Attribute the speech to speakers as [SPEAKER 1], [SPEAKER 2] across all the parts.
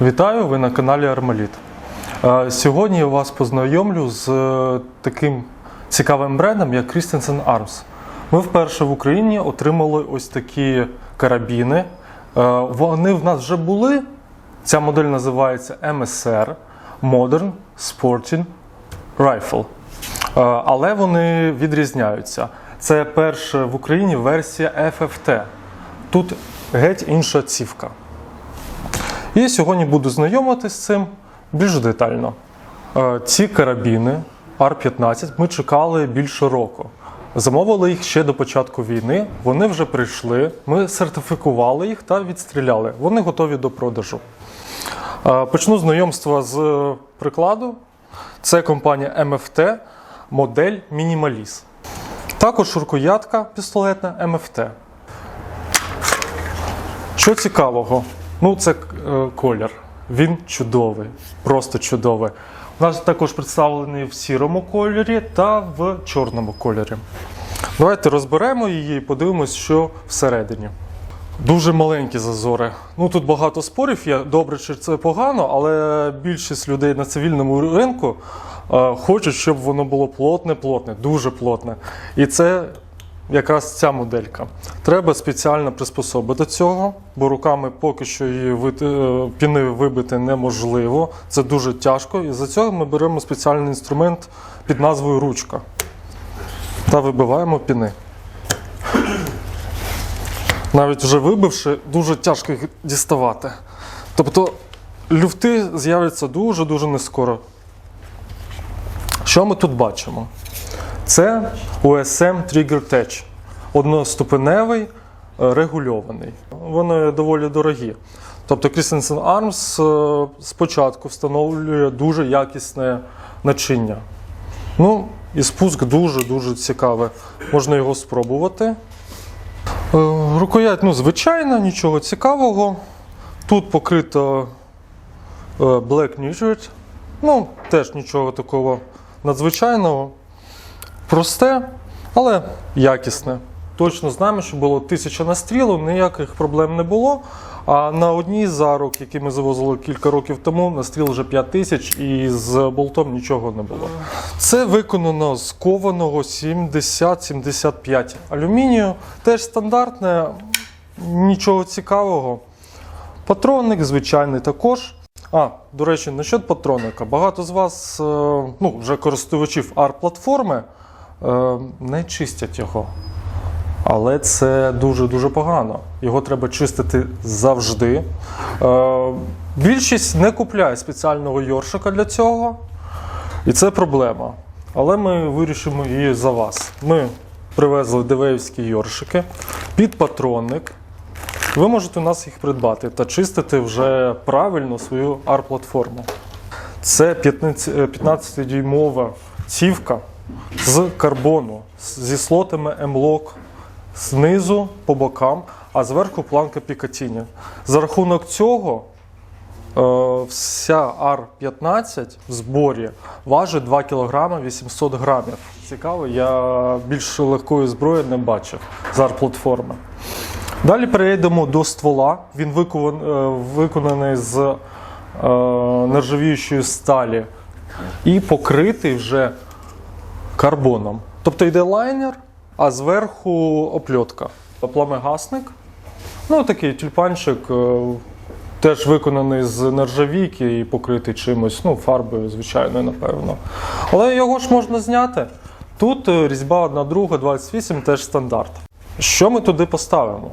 [SPEAKER 1] Вітаю, ви на каналі Армаліт. Е, Сьогодні я вас познайомлю з е, таким цікавим брендом, як Christensen Arms. Ми вперше в Україні отримали ось такі карабіни. Е, Вони в нас вже були. Ця модель називається MSR Modern Sporting Rifle. Але вони відрізняються. Це перша в Україні версія FFT. Тут геть інша цівка. І сьогодні буду знайомитись з цим більш детально. Е, Ці карабіни R15 ми чекали більше року. Замовили їх ще до початку війни. Вони вже прийшли. Ми сертифікували їх та відстріляли. Вони готові до продажу. Е, Почну знайомство з прикладу. Це компанія MFT, модель Minimalis. Також рукоятка пістолетна MFT. Що цікавого? Ну, це е, колір. Він чудовий, просто чудовий. У нас також представлений в сірому кольорі та в чорному кольорі. Давайте розберемо її і подивимось, що всередині. Дуже маленькі зазори. Ну тут багато спорів є, добре чи це погано, але більшість людей на цивільному ринку е, хочуть, щоб воно було плотне, плотне, дуже плотне. І це якраз ця моделька. Треба спеціально приспособити цього, бо руками поки що її е, піни вибити неможливо. Це дуже тяжко. І за цього ми беремо спеціальний інструмент під назвою ручка та вибиваємо піни. Навіть вже вибивши, дуже тяжко їх діставати. Тобто люфти з'являться дуже-дуже нескоро. Що ми тут бачимо? Це USM Trigger Tech. Одноступеневий, е, регульований. Вони доволі дорогі. Тобто Christensen Arms е, спочатку встановлює дуже якісне начиння. Ну, і спуск дуже-дуже цікавий. Можна його спробувати. Е, Рукоять, ну, звичайна, нічого цікавого. Тут покрито Black Nugget. Ну, теж нічого такого надзвичайного. Просте, але якісне. Точно знаємо, що було тисяча настрілу, ніяких проблем не було. А на одній з арок, які ми завозили кілька років тому, настріл вже 5 тисяч і з болтом нічого не було. Це виконано з кованого 70-75 алюмінію. Теж стандартне, нічого цікавого. Патронник звичайний також. А, до речі, насчет патронника. Багато з вас, е, ну, вже користувачів AR-платформи, е, не чистять його. Але це дуже-дуже погано. Його треба чистити завжди. Е, Більшість не купляє спеціального йоршика для цього. І це проблема. Але ми вирішимо її за вас. Ми привезли дивеївські йоршики під патронник. Ви можете у нас їх придбати та чистити вже правильно свою AR-платформу. Це 15-дюймова цівка з карбону зі слотами M-Lock знизу по бокам, а зверху планка Picatinny. За рахунок цього е, вся R15 в зборі важить 2 кг 800 грамів. Цікаво, я більш легкої зброї не бачив з R-платформи. Далі перейдемо до ствола. Він е, виконаний з е, нержавіючої сталі і покритий вже карбоном. Тобто йде лайнер, а зверху опльотка. Пламегасник. Ну, такий тюльпанчик, е, теж виконаний з нержавійки і покритий чимось, ну, фарбою, звичайною, напевно. Але його ж можна зняти. Тут е, різьба 1 друга, 28 теж стандарт. Що ми туди поставимо?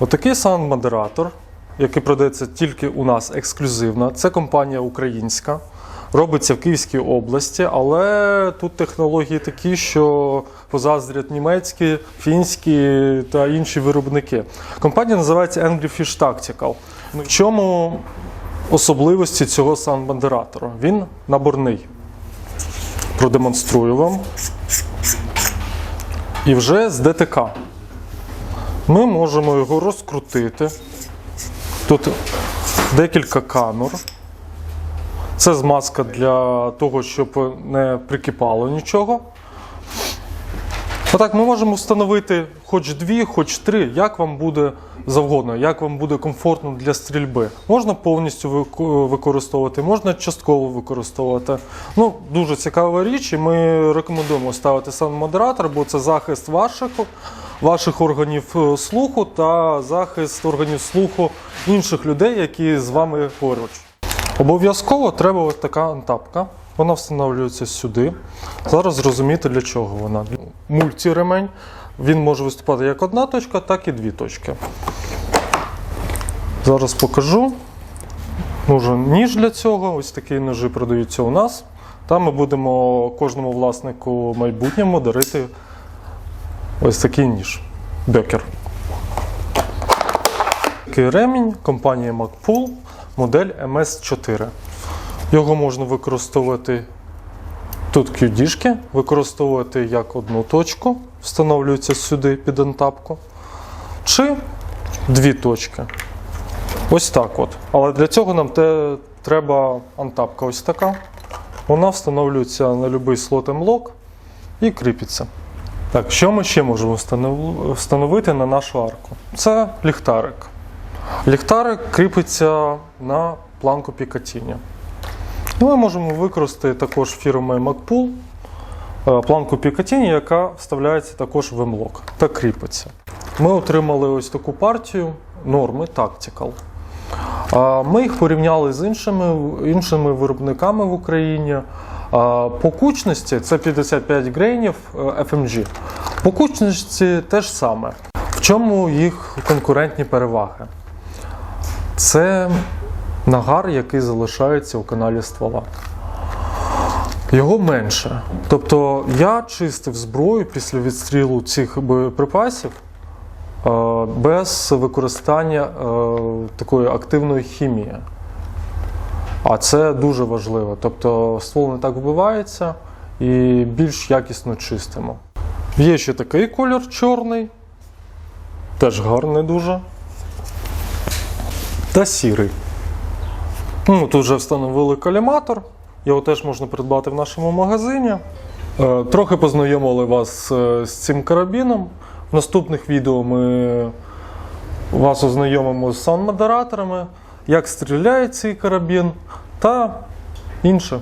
[SPEAKER 1] Отакий саунд-модератор, який продається тільки у нас ексклюзивно. Це компанія українська. Робиться в Київській області, але тут технології такі, що позаздрять німецькі, фінські та інші виробники. Компанія називається Angry Fish Tactical. В чому особливості цього саунд-модератора? Він наборний. Продемонструю вам. І вже з ДТК. Ми можемо його розкрутити. Тут декілька камер. Це змазка для того, щоб не прикипало нічого. Отак, ми можемо встановити хоч дві, хоч три, як вам буде завгодно, як вам буде комфортно для стрільби. Можна повністю використовувати, можна частково використовувати. Ну, дуже цікава річ, і ми рекомендуємо ставити сам модератор, бо це захист ваших, ваших органів е, слуху та захист органів слуху інших людей, які з вами поруч. Обов'язково треба ось така антапка. Вона встановлюється сюди. Зараз зрозуміти для чого вона. Мультіремень. Він може виступати як одна точка, так і дві точки. Зараз покажу. Нужен ніж для цього. Ось такі ножі продаються у нас. Там ми будемо кожному власнику майбутньому дарити ось такий ніж. Бекер. Такий ремінь компанії MacPool, модель MS4. Його можна використовувати тут QD-шки, використовувати як одну точку, встановлюється сюди під антапку, чи дві точки. Ось так от. Але для цього нам те, треба антапка ось така. Вона встановлюється на будь-який слот M-Lock і кріпиться. Так, що ми ще можемо встановити на нашу арку? Це ліхтарик. Ліхтарик кріпиться на планку Пікатіні. І ми можемо використати також фірмою MacPool е, планку Пікатіні, яка вставляється також в M-Lock та кріпиться. Ми отримали ось таку партію норми Tactical. Ми їх порівняли з іншими, іншими виробниками в Україні. По кучності це 55 грейнів е, FMG. По кучності те ж саме. В чому їх конкурентні переваги? Це нагар, який залишається у каналі ствола. Його менше. Тобто я чистив зброю після відстрілу цих боєприпасів е, без використання е, такої активної хімії. А це дуже важливо. Тобто ствол не так вбивається і більш якісно чистимо. Є ще такий колір чорний, теж гарний дуже. Та сірий. Ну, тут вже встановили коліматор. Його теж можна придбати в нашому магазині. Е, Трохи познайомили вас е, з цим карабіном. В наступних відео ми вас ознайомимо з саунд-модераторами, як стріляє цей карабін та інше.